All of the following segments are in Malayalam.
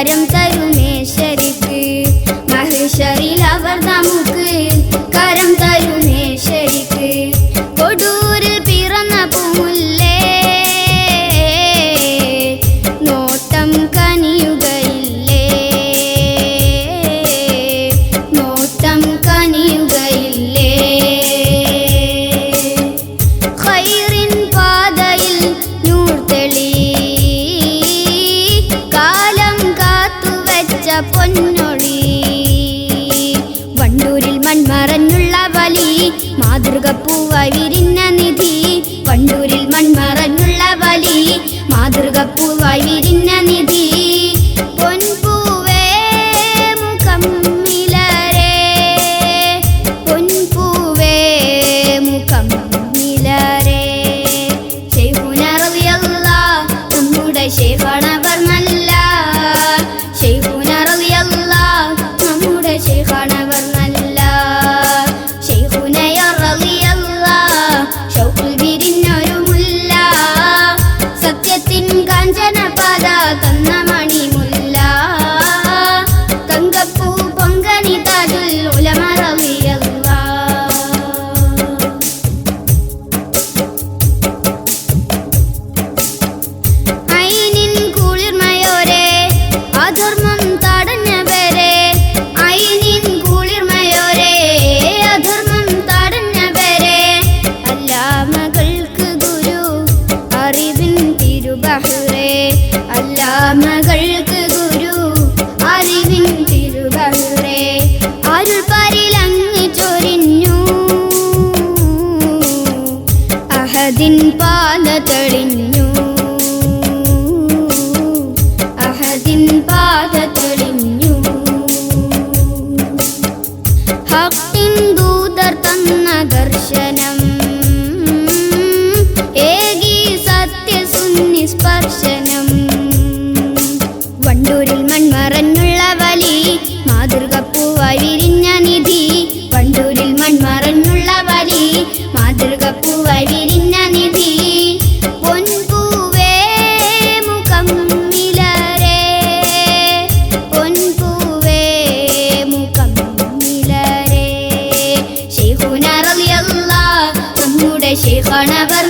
കാര്യം 个不 കഹ്റേ അല്ലാമകൾക്ക് ഗുരു അറിവിൻ തിരുകഹ്റേ അരുൾ പരിലങ്ങ് ചൊരിഞ്ഞു. അഹദിൻ പാത തെളിഞ്ഞു. അഹദിൻ പാത സ്പർശനം വണ്ടൂരിൽ മൺമറഞ്ഞുള്ള വലി മാതൃകപ്പൂവായി വിരിഞ്ഞ നിധി. വണ്ടൂരിൽ മൺമറഞ്ഞുള്ള വലി മാതൃകപ്പൂവായി വിരിഞ്ഞ നിധി. ശേഖണവർ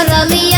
Sarali